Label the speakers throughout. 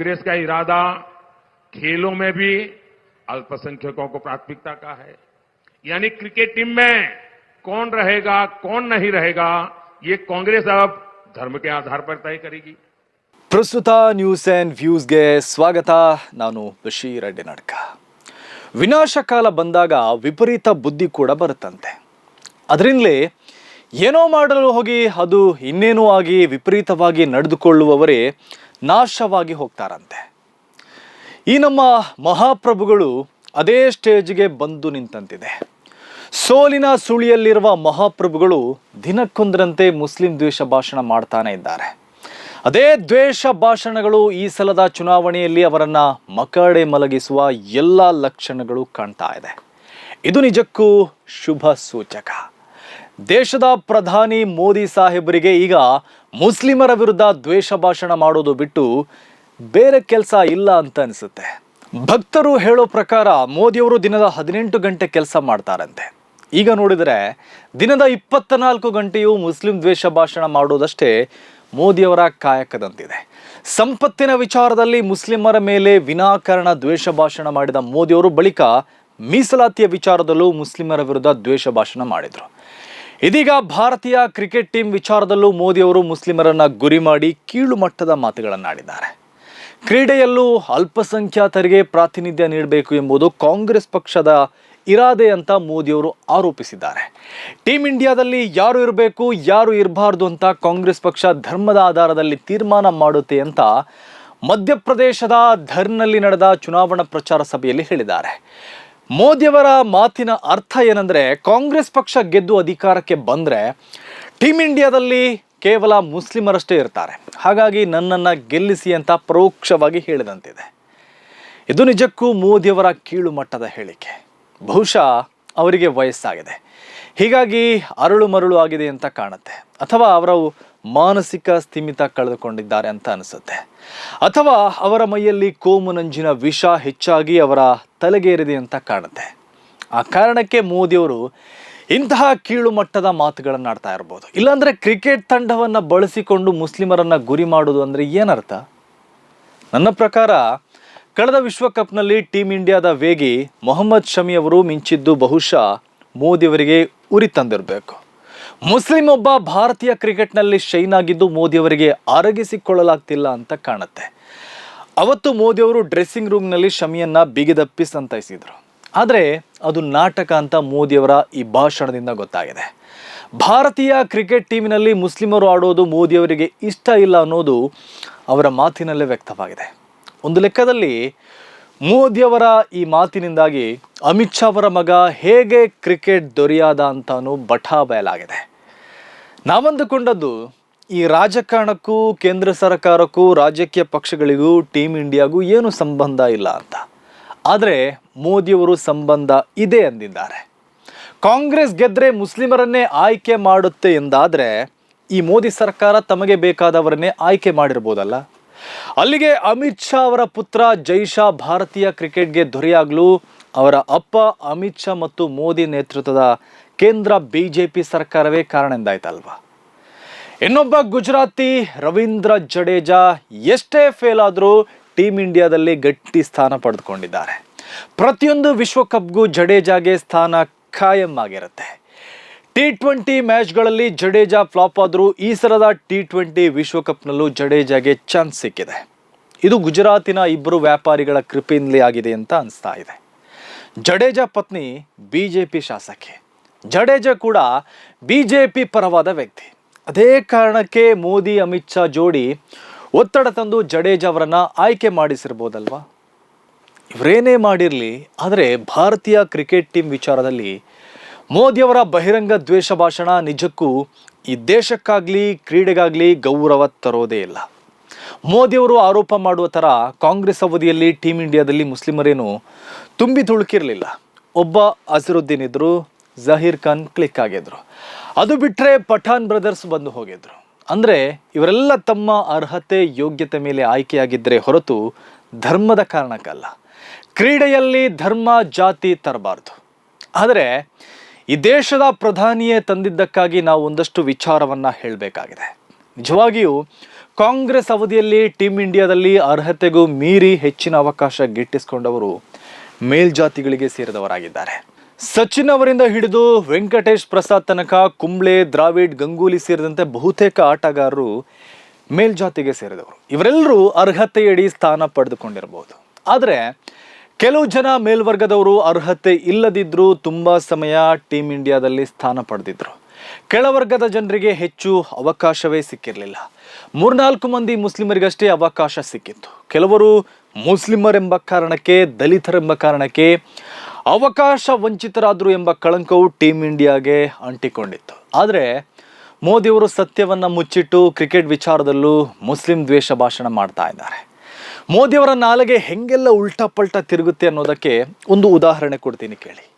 Speaker 1: कांग्रेस का इरादा खेलों में भी अल्पसंख्यकों को प्राथमिकता का है यानी क्रिकेट टीम में कौन रहेगा कौन नहीं रहेगा ये कांग्रेस अब धर्म के आधार पर तय करेगी
Speaker 2: ಪ್ರಸ್ತುತ ನ್ಯೂಸ್ ಆ್ಯಂಡ್ ವ್ಯೂಸ್ಗೆ ಸ್ವಾಗತ ನಾನು ಬಶೀರ್ ಅಡ್ಡಿ ನಡ್ಕ ವಿನಾಶಕಾಲ ಬಂದಾಗ ವಿಪರೀತ ಬುದ್ಧಿ ಕೂಡ ಬರುತ್ತಂತೆ ಅದರಿಂದಲೇ ಏನೋ ಮಾಡಲು ಹೋಗಿ ಅದು ಇನ್ನೇನೋ ಆಗಿ ವಿಪರೀತವಾಗಿ ನಡೆದುಕೊಳ್ಳುವವರೇ ನಾಶವಾಗಿ ಹೋಗ್ತಾರಂತೆ. ಈ ನಮ್ಮ ಮಹಾಪ್ರಭುಗಳು ಅದೇ ಸ್ಟೇಜ್ಗೆ ಬಂದು ನಿಂತಂತಿದೆ. ಸೋಲಿನ ಸುಳಿಯಲ್ಲಿರುವ ಮಹಾಪ್ರಭುಗಳು ದಿನಕ್ಕೊಂದರಂತೆ ಮುಸ್ಲಿಂ ದ್ವೇಷ ಭಾಷಣ ಮಾಡ್ತಾನೆ ಇದ್ದಾರೆ. ಅದೇ ದ್ವೇಷ ಭಾಷಣಗಳು ಈ ಸಲದ ಚುನಾವಣೆಯಲ್ಲಿ ಅವರನ್ನ ಮಕಡೆ ಮಲಗಿಸುವ ಎಲ್ಲ ಲಕ್ಷಣಗಳು ಕಾಣ್ತಾ ಇದೆ. ಇದು ನಿಜಕ್ಕೂ ಶುಭ ಸೂಚಕ. ದೇಶದ ಪ್ರಧಾನಿ ಮೋದಿ ಸಾಹೇಬರಿಗೆ ಈಗ ಮುಸ್ಲಿಮರ ವಿರುದ್ಧ ದ್ವೇಷ ಭಾಷಣ ಮಾಡೋದು ಬಿಟ್ಟು ಬೇರೆ ಕೆಲಸ ಇಲ್ಲ ಅಂತ ಅನಿಸುತ್ತೆ. ಭಕ್ತರು ಹೇಳೋ ಪ್ರಕಾರ ಮೋದಿಯವರು ದಿನದ ಹದಿನೆಂಟು ಗಂಟೆ ಕೆಲಸ ಮಾಡ್ತಾರಂತೆ. ಈಗ ನೋಡಿದರೆ ದಿನದ ಇಪ್ಪತ್ತನಾಲ್ಕು ಗಂಟೆಯೂ ಮುಸ್ಲಿಂ ದ್ವೇಷ ಭಾಷಣ ಮಾಡೋದಷ್ಟೇ ಮೋದಿಯವರ ಕಾಯಕದಂತಿದೆ. ಸಂಪತ್ತಿನ ವಿಚಾರದಲ್ಲಿ ಮುಸ್ಲಿಮರ ಮೇಲೆ ವಿನಾಕಾರಣ ದ್ವೇಷ ಭಾಷಣ ಮಾಡಿದ ಮೋದಿಯವರು ಬಳಿಕ ಮೀಸಲಾತಿಯ ವಿಚಾರದಲ್ಲೂ ಮುಸ್ಲಿಮರ ವಿರುದ್ಧ ದ್ವೇಷ ಭಾಷಣ ಮಾಡಿದರು. ಇದೀಗ ಭಾರತೀಯ ಕ್ರಿಕೆಟ್ ಟೀಮ್ ವಿಚಾರದಲ್ಲೂ ಮೋದಿಯವರು ಮುಸ್ಲಿಮರನ್ನ ಗುರಿ ಮಾಡಿ ಕೀಳು ಮಟ್ಟದ ಮಾತುಗಳನ್ನಾಡಿದ್ದಾರೆ. ಕ್ರೀಡೆಯಲ್ಲೂ ಅಲ್ಪಸಂಖ್ಯಾತರಿಗೆ ಪ್ರಾತಿನಿಧ್ಯ ನೀಡಬೇಕು ಎಂಬುದು ಕಾಂಗ್ರೆಸ್ ಪಕ್ಷದ ಇರಾದೆ ಅಂತ ಮೋದಿಯವರು ಆರೋಪಿಸಿದ್ದಾರೆ. ಟೀಮ್ ಇಂಡಿಯಾದಲ್ಲಿ ಯಾರು ಇರಬೇಕು, ಯಾರು ಇರಬಾರ್ದು ಅಂತ ಕಾಂಗ್ರೆಸ್ ಪಕ್ಷ ಧರ್ಮದ ಆಧಾರದಲ್ಲಿ ತೀರ್ಮಾನ ಮಾಡುತ್ತೆ ಅಂತ ಮಧ್ಯಪ್ರದೇಶದ ಧರ್ನಲ್ಲಿ ನಡೆದ ಚುನಾವಣಾ ಪ್ರಚಾರ ಸಭೆಯಲ್ಲಿ ಹೇಳಿದ್ದಾರೆ. ಮೋದಿಯವರ ಮಾತಿನ ಅರ್ಥ ಏನಂದ್ರೆ ಕಾಂಗ್ರೆಸ್ ಪಕ್ಷ ಗೆದ್ದು ಅಧಿಕಾರಕ್ಕೆ ಬಂದ್ರೆ ಟೀಮ್ ಇಂಡಿಯಾದಲ್ಲಿ ಕೇವಲ ಮುಸ್ಲಿಮರಷ್ಟೇ ಇರ್ತಾರೆ. ಹಾಗಾಗಿ ನನ್ನನ್ನು ಗೆಲ್ಲಿಸಿ ಅಂತ ಪರೋಕ್ಷವಾಗಿ ಹೇಳಿದಂತಿದೆ. ಇದು ನಿಜಕ್ಕೂ ಮೋದಿಯವರ ಕೀಳು ಮಟ್ಟದ ಹೇಳಿಕೆ. ಬಹುಶಃ ಅವರಿಗೆ ವಯಸ್ಸಾಗಿದೆ. ಹೀಗಾಗಿ ಅರಳು ಮರಳು ಆಗಿದೆ ಅಂತ ಕಾಣುತ್ತೆ. ಅಥವಾ ಅವರು ಮಾನಸಿಕ ಸ್ಥಿಮಿತ ಕಳೆದುಕೊಂಡಿದ್ದಾರೆ ಅಂತ ಅನಿಸುತ್ತೆ. ಅಥವಾ ಅವರ ಮೈಯಲ್ಲಿ ಕೋಮು ನಂಜಿನ ವಿಷ ಹೆಚ್ಚಾಗಿ ಅವರ ತಲೆಗೇರಿದೆ ಅಂತ ಕಾಣುತ್ತೆ. ಆ ಕಾರಣಕ್ಕೆ ಮೋದಿಯವರು ಇಂತಹ ಕೀಳು ಮಟ್ಟದ ಮಾತುಗಳನ್ನು ಆಡ್ತಾ ಇರ್ಬೋದು. ಇಲ್ಲಾಂದರೆ ಕ್ರಿಕೆಟ್ ತಂಡವನ್ನು ಬಳಸಿಕೊಂಡು ಮುಸ್ಲಿಮರನ್ನು ಗುರಿ ಮಾಡೋದು ಅಂದರೆ ಏನರ್ಥ? ನನ್ನ ಪ್ರಕಾರ ಕಳೆದ ವಿಶ್ವಕಪ್ನಲ್ಲಿ ಟೀಮ್ ಇಂಡಿಯಾದ ವೇಗಿ ಮೊಹಮ್ಮದ್ ಶಮಿ ಅವರು ಮಿಂಚಿದ್ದು ಬಹುಶಃ ಮೋದಿಯವರಿಗೆ ಉರಿ ತಂದಿರಬೇಕು. ಮುಸ್ಲಿಂ ಒಬ್ಬ ಭಾರತೀಯ ಕ್ರಿಕೆಟ್ನಲ್ಲಿ ಶೈನ್ ಆಗಿದ್ದು ಮೋದಿಯವರಿಗೆ ಅರಗಿಸಿಕೊಳ್ಳಲಾಗ್ತಿಲ್ಲ ಅಂತ ಕಾಣುತ್ತೆ. ಅವತ್ತು ಮೋದಿಯವರು ಡ್ರೆಸ್ಸಿಂಗ್ ರೂಮ್ನಲ್ಲಿ ಶಮಿಯನ್ನ ಬಿಗಿದಪ್ಪಿ ಸಂತೈಸಿದ್ರು. ಆದರೆ ಅದು ನಾಟಕ ಅಂತ ಮೋದಿಯವರ ಈ ಭಾಷಣದಿಂದ ಗೊತ್ತಾಗಿದೆ. ಭಾರತೀಯ ಕ್ರಿಕೆಟ್ ಟೀಮಿನಲ್ಲಿ ಮುಸ್ಲಿಮರು ಆಡೋದು ಮೋದಿಯವರಿಗೆ ಇಷ್ಟ ಇಲ್ಲ ಅನ್ನೋದು ಅವರ ಮಾತಿನಲ್ಲೇ ವ್ಯಕ್ತವಾಗಿದೆ. ಒಂದು ಲೆಕ್ಕದಲ್ಲಿ ಮೋದಿಯವರ ಈ ಮಾತಿನಿಂದಾಗಿ ಅಮಿತ್ ಶಾ ಅವರ ಮಗ ಹೇಗೆ ಕ್ರಿಕೆಟ್ ದೊರೆಯಾದ ಅಂತಾನು ಬಠಾ ಬಯಲಾಗಿದೆ. ನಾವಂದುಕೊಂಡದ್ದು ಈ ರಾಜಕಾರಣಕ್ಕೂ, ಕೇಂದ್ರ ಸರ್ಕಾರಕ್ಕೂ, ರಾಜಕೀಯ ಪಕ್ಷಗಳಿಗೂ, ಟೀಮ್ ಇಂಡಿಯಾಗೂ ಏನು ಸಂಬಂಧ ಇಲ್ಲ ಅಂತ. ಆದರೆ ಮೋದಿಯವರು ಸಂಬಂಧ ಇದೆ ಅಂದಿದ್ದಾರೆ. ಕಾಂಗ್ರೆಸ್ ಗೆದ್ದರೆ ಮುಸ್ಲಿಮರನ್ನೇ ಆಯ್ಕೆ ಮಾಡುತ್ತೆ ಎಂದಾದರೆ ಈ ಮೋದಿ ಸರ್ಕಾರ ತಮಗೆ ಬೇಕಾದವರನ್ನೇ ಆಯ್ಕೆ ಮಾಡಿರ್ಬೋದಲ್ಲ? ಅಲ್ಲಿಗೆ ಅಮಿತ್ ಶಾ ಅವರ ಪುತ್ರ ಜೈಶಾ ಭಾರತೀಯ ಕ್ರಿಕೆಟ್ಗೆ ದೊರೆಯಾಗಲು ಅವರ ಅಪ್ಪ ಅಮಿತ್ ಶಾ ಮತ್ತು ಮೋದಿ ನೇತೃತ್ವದ ಕೇಂದ್ರ ಬಿಜೆಪಿ ಸರ್ಕಾರವೇ ಕಾರಣ ಎಂದಾಯ್ತಲ್ವಾ? ಇನ್ನೊಬ್ಬ ಗುಜರಾತಿ ರವೀಂದ್ರ ಜಡೇಜಾ ಎಷ್ಟೇ ಫೇಲ್ ಆದರೂ ಟೀಮ್ ಇಂಡಿಯಾದಲ್ಲಿ ಗಟ್ಟಿ ಸ್ಥಾನ ಪಡೆದುಕೊಂಡಿದ್ದಾರೆ. ಪ್ರತಿಯೊಂದು ವಿಶ್ವಕಪ್ಗೂ ಜಡೇಜಾಗೆ ಸ್ಥಾನ ಖಾಯಂ ಆಗಿರುತ್ತೆ. ಟಿ ಟ್ವೆಂಟಿ ಮ್ಯಾಚ್ಗಳಲ್ಲಿ ಜಡೇಜಾ ಫ್ಲಾಪ್ ಆದರೂ ಈ ಸಲದ ಟಿ ಟ್ವೆಂಟಿ ವಿಶ್ವಕಪ್ನಲ್ಲೂ ಜಡೇಜಾಗೆ ಚಾನ್ಸ್ ಸಿಕ್ಕಿದೆ. ಇದು ಗುಜರಾತಿನ ಇಬ್ಬರು ವ್ಯಾಪಾರಿಗಳ ಕೃಪೆಯಿಂದಲೇ ಆಗಿದೆ ಅಂತ ಅನಿಸ್ತಾ ಇದೆ. ಜಡೇಜಾ ಪತ್ನಿ ಬಿ ಜೆ ಪಿ ಶಾಸಕಿ. ಜಡೇಜಾ ಕೂಡ ಬಿ ಜೆ ಪಿ ಪರವಾದ ವ್ಯಕ್ತಿ. ಅದೇ ಕಾರಣಕ್ಕೆ ಮೋದಿ, ಅಮಿತ್ ಶಾ ಜೋಡಿ ಒತ್ತಡ ತಂದು ಜಡೇಜಾ ಅವರನ್ನು ಆಯ್ಕೆ ಮಾಡಿಸಿರ್ಬೋದಲ್ವಾ? ಇವರೇನೇ ಮಾಡಿರಲಿ, ಆದರೆ ಭಾರತೀಯ ಕ್ರಿಕೆಟ್ ಟೀಮ್ ವಿಚಾರದಲ್ಲಿ ಮೋದಿಯವರ ಬಹಿರಂಗ ದ್ವೇಷ ಭಾಷಣ ನಿಜಕ್ಕೂ ಈ ದೇಶಕ್ಕಾಗಲಿ, ಕ್ರೀಡೆಗಾಗಲಿ ಗೌರವ ತರೋದೇ ಇಲ್ಲ. ಮೋದಿಯವರು ಆರೋಪ ಮಾಡುವ ಥರ ಕಾಂಗ್ರೆಸ್ ಅವಧಿಯಲ್ಲಿ ಟೀಮ್ ಇಂಡಿಯಾದಲ್ಲಿ ಮುಸ್ಲಿಮರೇನು ತುಂಬಿ ತುಳುಕಿರಲಿಲ್ಲ. ಒಬ್ಬ ಅಸಿರುದ್ದೀನ್ ಇದ್ರು ಜಹೀರ್ ಖಾನ್ ಕ್ಲಿಕ್ ಆಗಿದ್ರು. ಅದು ಬಿಟ್ಟರೆ ಪಠಾನ್ ಬ್ರದರ್ಸ್ ಬಂದು ಹೋಗಿದ್ರು. ಅಂದರೆ ಇವರೆಲ್ಲ ತಮ್ಮ ಅರ್ಹತೆ, ಯೋಗ್ಯತೆ ಮೇಲೆ ಆಯ್ಕೆಯಾಗಿದ್ದರೆ ಹೊರತು ಧರ್ಮದ ಕಾರಣಕ್ಕಲ್ಲ. ಕ್ರೀಡೆಯಲ್ಲಿ ಧರ್ಮ, ಜಾತಿ ತರಬಾರ್ದು. ಆದರೆ ಈ ದೇಶದ ಪ್ರಧಾನಿಯೇ ತಂದಿದ್ದಕ್ಕಾಗಿ ನಾವು ಒಂದಷ್ಟು ವಿಚಾರವನ್ನು ಹೇಳಬೇಕಾಗಿದೆ. ನಿಜವಾಗಿಯೂ ಕಾಂಗ್ರೆಸ್ ಅವಧಿಯಲ್ಲಿ ಟೀಮ್ ಇಂಡಿಯಾದಲ್ಲಿ ಅರ್ಹತೆಗೂ ಮೀರಿ ಹೆಚ್ಚಿನ ಅವಕಾಶ ಗಿಟ್ಟಿಸಿಕೊಂಡವರು ಮೇಲ್ಜಾತಿಗಳಿಗೆ ಸೇರಿದವರಾಗಿದ್ದಾರೆ. ಸಚಿನ್ ಅವರಿಂದ ಹಿಡಿದು ವೆಂಕಟೇಶ್ ಪ್ರಸಾದ್ ತನಕ ಕುಂಬ್ಳೆ, ದ್ರಾವಿಡ್, ಗಂಗೂಲಿ ಸೇರಿದಂತೆ ಬಹುತೇಕ ಆಟಗಾರರು ಮೇಲ್ಜಾತಿಗೆ ಸೇರಿದವರು. ಇವರೆಲ್ಲರೂ ಅರ್ಹತೆಯಡಿ ಸ್ಥಾನ ಪಡೆದುಕೊಂಡಿರಬಹುದು. ಆದರೆ ಕೆಲವು ಜನ ಮೇಲ್ವರ್ಗದವರು ಅರ್ಹತೆ ಇಲ್ಲದಿದ್ದರೂ ತುಂಬ ಸಮಯ ಟೀಮ್ ಇಂಡಿಯಾದಲ್ಲಿ ಸ್ಥಾನ ಪಡೆದಿದ್ದರು ಕೆಳವರ್ಗದ ಜನರಿಗೆ ಹೆಚ್ಚು ಅವಕಾಶವೇ ಸಿಕ್ಕಿರಲಿಲ್ಲ. ಮೂರ್ನಾಲ್ಕು ಮಂದಿ ಮುಸ್ಲಿಮರಿಗಷ್ಟೇ ಅವಕಾಶ ಸಿಕ್ಕಿತ್ತು. ಕೆಲವರು ಮುಸ್ಲಿಮರೆಂಬ ಕಾರಣಕ್ಕೆ, ದಲಿತರೆಂಬ ಕಾರಣಕ್ಕೆ ಅವಕಾಶ ವಂಚಿತರಾದರು ಎಂಬ ಕಳಂಕವು ಟೀಮ್ ಇಂಡಿಯಾಗೆ ಅಂಟಿಕೊಂಡಿತ್ತು. ಆದರೆ ಮೋದಿಯವರು ಸತ್ಯವನ್ನು ಮುಚ್ಚಿಟ್ಟು ಕ್ರಿಕೆಟ್ ವಿಚಾರದಲ್ಲೂ ಮುಸ್ಲಿಂ ದ್ವೇಷ ಭಾಷಣ ಮಾಡ್ತಾ ಇದ್ದಾರೆ. ಮೋದಿಯವರ ನಾಲಿಗೆ ಹೆಂಗೆಲ್ಲ ಉಲ್ಟಾ ಪಲ್ಟಾ ತಿರುಗುತ್ತೆ ಅನ್ನೋದಕ್ಕೆ ಒಂದು ಉದಾಹರಣೆ ಕೊಡ್ತೀನಿ ಕೇಳಿ.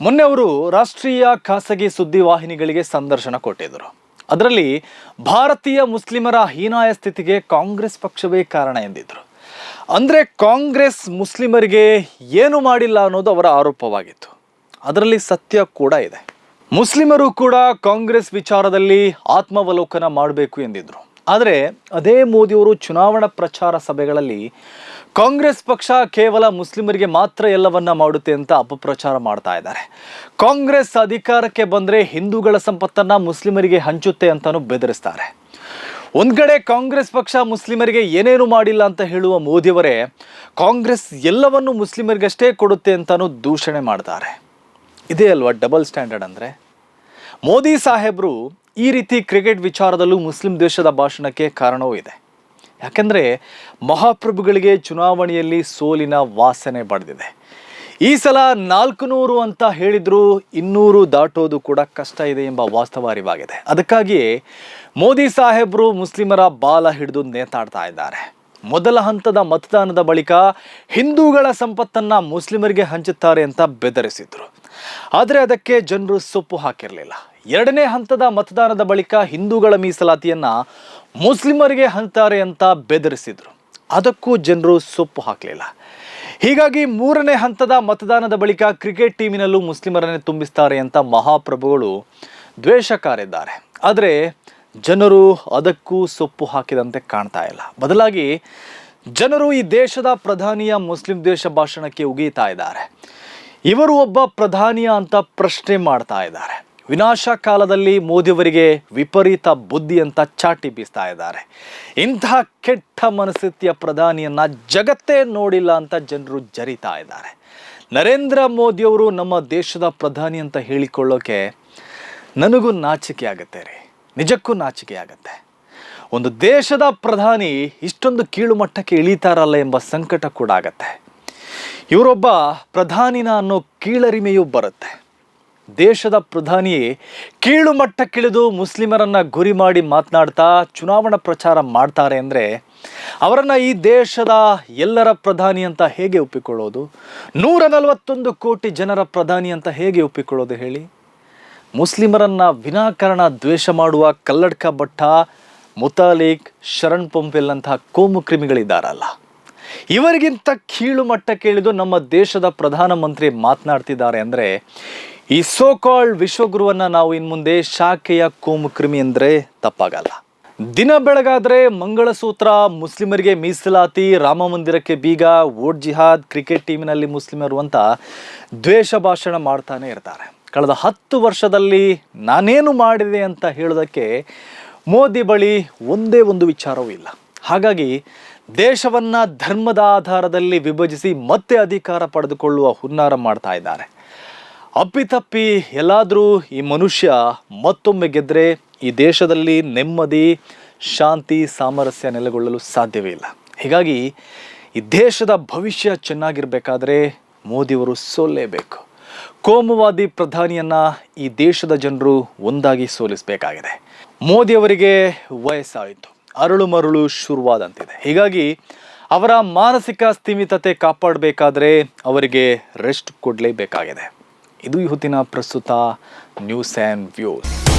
Speaker 2: ಮೊನ್ನೆ ಅವರು ರಾಷ್ಟ್ರೀಯ ಖಾಸಗಿ ಸುದ್ದಿ ವಾಹಿನಿಗಳಿಗೆ ಸಂದರ್ಶನ ಕೊಟ್ಟಿದ್ದರು. ಅದರಲ್ಲಿ ಭಾರತೀಯ ಮುಸ್ಲಿಮರ ಹೀನಾಯ ಸ್ಥಿತಿಗೆ ಕಾಂಗ್ರೆಸ್ ಪಕ್ಷವೇ ಕಾರಣ ಎಂದಿದ್ರು. ಅಂದರೆ ಕಾಂಗ್ರೆಸ್ ಮುಸ್ಲಿಮರಿಗೆ ಏನು ಮಾಡಿಲ್ಲ ಅನ್ನೋದು ಅವರ ಆರೋಪವಾಗಿತ್ತು. ಅದರಲ್ಲಿ ಸತ್ಯ ಕೂಡ ಇದೆ. ಮುಸ್ಲಿಮರು ಕೂಡ ಕಾಂಗ್ರೆಸ್ ವಿಚಾರದಲ್ಲಿ ಆತ್ಮಾವಲೋಕನ ಮಾಡಬೇಕು ಎಂದಿದ್ರು. ಆದರೆ ಅದೇ ಮೋದಿಯವರು ಚುನಾವಣಾ ಪ್ರಚಾರ ಸಭೆಗಳಲ್ಲಿ ಕಾಂಗ್ರೆಸ್ ಪಕ್ಷ ಕೇವಲ ಮುಸ್ಲಿಮರಿಗೆ ಮಾತ್ರ ಎಲ್ಲವನ್ನ ಮಾಡುತ್ತೆ ಅಂತ ಅಪಪ್ರಚಾರ ಮಾಡ್ತಾ ಇದ್ದಾರೆ. ಕಾಂಗ್ರೆಸ್ ಅಧಿಕಾರಕ್ಕೆ ಬಂದರೆ ಹಿಂದೂಗಳ ಸಂಪತ್ತನ್ನು ಮುಸ್ಲಿಮರಿಗೆ ಹಂಚುತ್ತೆ ಅಂತಲೂ ಬೆದರಿಸ್ತಾರೆ. ಒಂದ್ ಕಡೆ ಕಾಂಗ್ರೆಸ್ ಪಕ್ಷ ಮುಸ್ಲಿಮರಿಗೆ ಏನೇನು ಮಾಡಿಲ್ಲ ಅಂತ ಹೇಳುವ ಮೋದಿಯವರೇ, ಕಾಂಗ್ರೆಸ್ ಎಲ್ಲವನ್ನು ಮುಸ್ಲಿಮರಿಗಷ್ಟೇ ಕೊಡುತ್ತೆ ಅಂತಲೂ ದೂಷಣೆ ಮಾಡ್ತಾರೆ. ಇದೇ ಅಲ್ವಾ ಡಬಲ್ ಸ್ಟ್ಯಾಂಡರ್ಡ್ ಅಂದರೆ? ಮೋದಿ ಸಾಹೇಬರು ಈ ರೀತಿ ಕ್ರಿಕೆಟ್ ವಿಚಾರದಲ್ಲೂ ಮುಸ್ಲಿಂ ದೇಶದ ಭಾಷಣಕ್ಕೆ ಕಾರಣವೂ ಇದೆ. ಯಾಕೆಂದರೆ ಮಹಾಪ್ರಭುಗಳಿಗೆ ಚುನಾವಣೆಯಲ್ಲಿ ಸೋಲಿನ ವಾಸನೆ ಬಡ್ದಿದೆ. ಈ ಸಲ ನಾಲ್ಕು ನೂರು ಅಂತ ಹೇಳಿದ್ರು ಇನ್ನೂರು ದಾಟೋದು ಕೂಡ ಕಷ್ಟ ಇದೆ ಎಂಬ ವಾಸ್ತವ ಅರಿವಾಗಿದೆ ಅದಕ್ಕಾಗಿಯೇ ಮೋದಿ ಸಾಹೇಬರು ಮುಸ್ಲಿಮರ ಬಾಲ ಹಿಡಿದು ನೇತಾಡ್ತಾ ಇದ್ದಾರೆ. ಮೊದಲ ಹಂತದ ಮತದಾನದ ಬಳಿಕ ಹಿಂದೂಗಳ ಸಂಪತ್ತನ್ನ ಮುಸ್ಲಿಮರಿಗೆ ಹಂಚುತ್ತಾರೆ ಅಂತ ಬೆದರಿಸಿದ್ರು. ಆದರೆ ಅದಕ್ಕೆ ಜನರು ಸೊಪ್ಪು ಹಾಕಿರಲಿಲ್ಲ. ಎರಡನೇ ಹಂತದ ಮತದಾನದ ಬಳಿಕ ಹಿಂದೂಗಳ ಮೀಸಲಾತಿಯನ್ನ ಮುಸ್ಲಿಮರಿಗೆ ಹಂಚ್ತಾರೆ ಅಂತ ಬೆದರಿಸಿದ್ರು. ಅದಕ್ಕೂ ಜನರು ಸೊಪ್ಪು ಹಾಕಲಿಲ್ಲ. ಹೀಗಾಗಿ ಮೂರನೇ ಹಂತದ ಮತದಾನದ ಬಳಿಕ ಕ್ರಿಕೆಟ್ ಟೀಮಿನಲ್ಲೂ ಮುಸ್ಲಿಮರನ್ನೇ ತುಂಬಿಸ್ತಾರೆ ಅಂತ ಮಹಾಪ್ರಭುಗಳು ದ್ವೇಷ ಕಾರಿದ್ದಾರೆ ಆದರೆ ಜನರು ಅದಕ್ಕೂ ಸೊಪ್ಪು ಹಾಕಿದಂತೆ ಕಾಣ್ತಾ ಇಲ್ಲ. ಬದಲಾಗಿ ಜನರು ಈ ದೇಶದ ಪ್ರಧಾನಿಯ ಮುಸ್ಲಿಂ ದೇಶ ಭಾಷಣಕ್ಕೆ ಉಗೀತಾ ಇದ್ದಾರೆ. ಇವರು ಒಬ್ಬ ಪ್ರಧಾನಿಯ ಅಂತ ಪ್ರಶ್ನೆ ಮಾಡ್ತಾ ಇದ್ದಾರೆ. ವಿನಾಶ ಕಾಲದಲ್ಲಿ ಮೋದಿಯವರಿಗೆ ವಿಪರೀತ ಬುದ್ಧಿ ಅಂತ ಚಾಟಿ ಬೀಸ್ತಾ ಇದ್ದಾರೆ. ಇಂತಹ ಕೆಟ್ಟ ಮನಸ್ಥಿತಿಯ ಪ್ರಧಾನಿಯನ್ನ ಜಗತ್ತೇ ನೋಡಿಲ್ಲ ಅಂತ ಜನರು ಜರಿತಾ ಇದ್ದಾರೆ. ನರೇಂದ್ರ ಮೋದಿಯವರು ನಮ್ಮ ದೇಶದ ಪ್ರಧಾನಿ ಅಂತ ಹೇಳಿಕೊಳ್ಳೋಕೆ ನನಗೂ ನಾಚಿಕೆ ಆಗುತ್ತೆ ರೀ. ನಿಜಕ್ಕೂ ನಾಚಿಕೆ ಆಗುತ್ತೆ. ಒಂದು ದೇಶದ ಪ್ರಧಾನಿ ಇಷ್ಟೊಂದು ಕೀಳು ಮಟ್ಟಕ್ಕೆ ಇಳಿತಾರಲ್ಲ ಎಂಬ ಸಂಕಟ ಕೂಡ ಆಗತ್ತೆ. ಇವರೊಬ್ಬ ಪ್ರಧಾನಿನ ಅನ್ನೋ ಕೀಳರಿಮೆಯೂ ಬರುತ್ತೆ. ದೇಶದ ಪ್ರಧಾನಿ ಕೀಳು ಮಟ್ಟಕ್ಕಿಳಿದು ಮುಸ್ಲಿಮರನ್ನ ಗುರಿ ಮಾಡಿ ಮಾತನಾಡ್ತಾ ಚುನಾವಣಾ ಪ್ರಚಾರ ಮಾಡ್ತಾರೆ ಅಂದರೆ ಅವರನ್ನು ಈ ದೇಶದ ಎಲ್ಲರ ಪ್ರಧಾನಿ ಅಂತ ಹೇಗೆ ಒಪ್ಪಿಕೊಳ್ಳೋದು? ನೂರ ನಲವತ್ತೊಂದು ಕೋಟಿ ಜನರ ಪ್ರಧಾನಿ ಅಂತ ಹೇಗೆ ಒಪ್ಪಿಕೊಳ್ಳೋದು ಹೇಳಿ? ಮುಸ್ಲಿಮರನ್ನ ವಿನಾಕಾರಣ ದ್ವೇಷ ಮಾಡುವ ಕಲ್ಲಡ್ಕ ಭಟ್ಟ, ಮುತಾಲಿಕ್, ಶರಣ್ ಪಂಪೆಲ್ ಅಂತಹ ಕೋಮು ಕ್ರಿಮಿಗಳಿದ್ದಾರಲ್ಲ. ಇವರಿಗಿಂತ ಕೀಳು ಇಳಿದು ನಮ್ಮ ದೇಶದ ಪ್ರಧಾನಮಂತ್ರಿ ಮಾತನಾಡ್ತಿದ್ದಾರೆ ಅಂದರೆ ಈ ಸೋಕಾಲ್ ವಿಶ್ವಗುರುವನ್ನ ನಾವು ಇನ್ನು ಮುಂದೆ ಶಾಖೆಯ ಕೋಮು ಕ್ರಿಮಿ ಅಂದರೆ ತಪ್ಪಾಗಲ್ಲ. ದಿನ ಬೆಳಗಾದ್ರೆ ಮಂಗಳಸೂತ್ರ, ಮುಸ್ಲಿಮರಿಗೆ ಮೀಸಲಾತಿ, ರಾಮ ಮಂದಿರಕ್ಕೆ ಬೀಗ, ವೋಟ್ ಜಿಹಾದ್, ಕ್ರಿಕೆಟ್ ಟೀಮಿನಲ್ಲಿ ಮುಸ್ಲಿಮರು ಅಂತ ದ್ವೇಷ ಭಾಷಣ ಮಾಡ್ತಾನೆ ಇರ್ತಾರೆ. ಕಳೆದ ಹತ್ತು ವರ್ಷದಲ್ಲಿ ನಾನೇನು ಮಾಡಿದೆ ಅಂತ ಹೇಳೋದಕ್ಕೆ ಮೋದಿ ಬಳಿ ಒಂದೇ ಒಂದು ವಿಚಾರವೂ ಇಲ್ಲ. ಹಾಗಾಗಿ ದೇಶವನ್ನ ಧರ್ಮದ ಆಧಾರದಲ್ಲಿ ವಿಭಜಿಸಿ ಮತ್ತೆ ಅಧಿಕಾರ ಪಡೆದುಕೊಳ್ಳುವ ಹುನ್ನಾರ ಮಾಡ್ತಾ ಇದ್ದಾರೆ. ಅಪ್ಪಿತಪ್ಪಿ ಎಲ್ಲಾದರೂ ಈ ಮನುಷ್ಯ ಮತ್ತೊಮ್ಮೆ ಗೆದ್ದರೆ ಈ ದೇಶದಲ್ಲಿ ನೆಮ್ಮದಿ, ಶಾಂತಿ, ಸಾಮರಸ್ಯ ನೆಲೆಗೊಳ್ಳಲು ಸಾಧ್ಯವೇ ಇಲ್ಲ. ಹೀಗಾಗಿ ಈ ದೇಶದ ಭವಿಷ್ಯ ಚೆನ್ನಾಗಿರಬೇಕಾದ್ರೆ ಮೋದಿಯವರು ಸೋಲೇಬೇಕು ಕೋಮುವಾದಿ ಪ್ರಧಾನಿಯನ್ನು ಈ ದೇಶದ ಜನರು ಒಂದಾಗಿ ಸೋಲಿಸಬೇಕಾಗಿದೆ. ಮೋದಿಯವರಿಗೆ ವಯಸ್ಸಾಯಿತು. ಅರಳು ಮರಳು ಶುರುವಾದಂತಿದೆ. ಹೀಗಾಗಿ ಅವರ ಮಾನಸಿಕ ಸ್ಥಿಮಿತತೆ ಕಾಪಾಡಬೇಕಾದ್ರೆ ಅವರಿಗೆ ರೆಸ್ಟ್ ಕೊಡಲೇಬೇಕಾಗಿದೆ. ಇದು ಇವತ್ತಿನ ಪ್ರಸ್ತುತ ನ್ಯೂಸ್ ಆ್ಯಂಡ್ ವ್ಯೂಸ್